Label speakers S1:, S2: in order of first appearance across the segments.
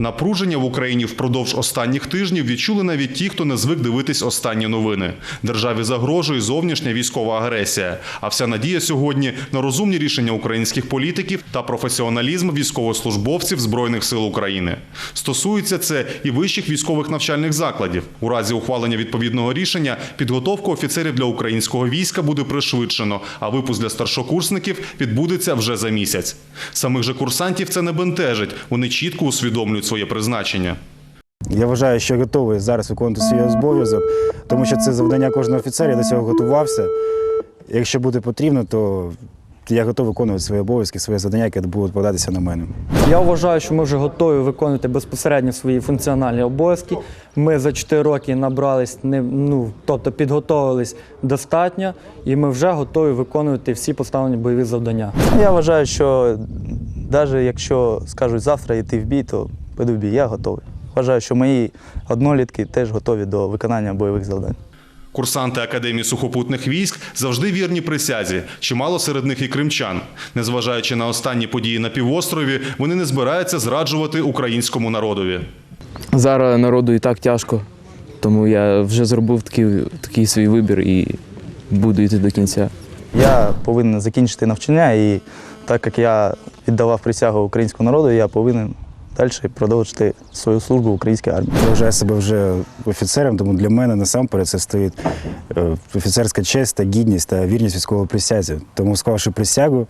S1: Напруження в Україні впродовж останніх тижнів відчули навіть ті, хто не звик дивитись останні новини. Державі загрожує зовнішня військова агресія. А вся надія сьогодні на розумні рішення українських політиків та професіоналізм військовослужбовців збройних сил України. Стосується це і вищих військових навчальних закладів. У разі ухвалення відповідного рішення підготовку офіцерів для українського війська буде пришвидшено, а випуск для старшокурсників відбудеться вже за місяць. Самих же курсантів це не бентежить. Вони чітко усвідомлюють своє призначення.
S2: Я вважаю, що готовий зараз виконувати свій обов'язок, тому що це завдання кожного офіцера, я до цього готувався. Якщо буде потрібно, то я готовий виконувати свої обов'язки, свої завдання, які будуть податися на мене.
S3: Я вважаю, що ми вже готові виконувати безпосередньо свої функціональні обов'язки. Ми за 4 роки набрались, не, ну, тобто підготовились достатньо, і ми вже готові виконувати всі поставлені бойові завдання.
S4: Я вважаю, що навіть якщо скажуть завтра йти в бій, то піду в бій. Я готовий. Вважаю, що мої однолітки теж готові до виконання бойових завдань.
S1: Курсанти Академії сухопутних військ завжди вірні присязі. Чимало серед них і кримчан. Незважаючи на останні події на півострові, вони не збираються зраджувати українському народові.
S5: Зараз народу і так тяжко, тому я вже зробив такий, такий свій вибір і буду йти до кінця.
S4: Я повинен закінчити навчання, і так як я віддавав присягу українському народу, я повинен далі продовжити свою службу в українській армії.
S2: Я вважаю себе вже офіцером, тому для мене насамперед це стоїть е, офіцерська честь та гідність та вірність військової присязі. Тому, склавши присягу,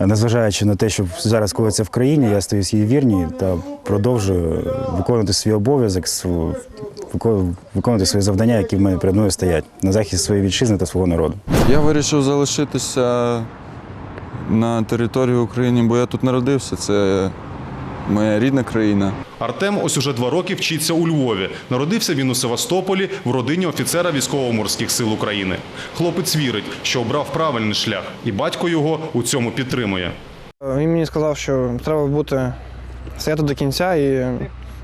S2: е, незважаючи на те, що зараз коїться в країні, я стою її вірні та продовжую виконувати свій обов'язок, виконувати свої завдання, які в мене перед мною стоять на захист своєї вітчизни та свого народу.
S6: Я вирішив залишитися на території України, бо я тут народився. Це моя рідна країна.
S1: Артем ось уже два роки вчиться у Львові. Народився він у Севастополі в родині офіцера військово-морських сил України. Хлопець вірить, що обрав правильний шлях, і батько його у цьому підтримує.
S7: Він мені сказав, що треба бути стояти до кінця і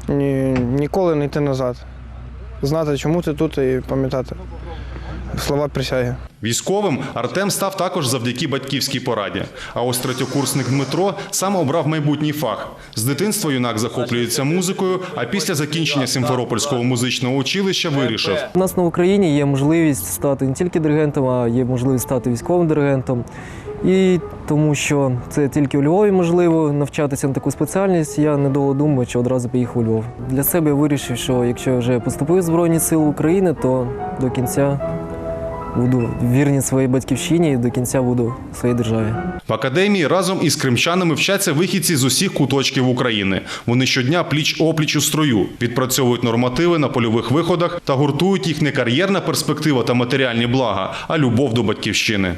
S7: ні, ніколи не йти назад. Знати, чому ти тут, і пам'ятати слова присяги.
S1: Військовим Артем став також завдяки батьківській пораді. А ось третьокурсник Дмитро сам обрав майбутній фах. З дитинства юнак захоплюється музикою, а після закінчення Сімферопольського музичного училища вирішив.
S8: У нас на Україні є можливість стати не тільки диригентом, а є можливість стати військовим диригентом. І тому що це тільки у Львові можливо навчатися на таку спеціальність, я недовго думав, що одразу поїхав у Львов. Для себе я вирішив, що якщо я вже поступив в Збройні Сили України, то до кінця буду вірні своїй батьківщині і до кінця буду своїй державі.
S1: В академії разом із кримчанами вчаться вихідці з усіх куточків України. Вони щодня пліч опліч у строю, відпрацьовують нормативи на польових виходах та гуртують їх не кар'єрна перспектива та матеріальні блага, а любов до батьківщини.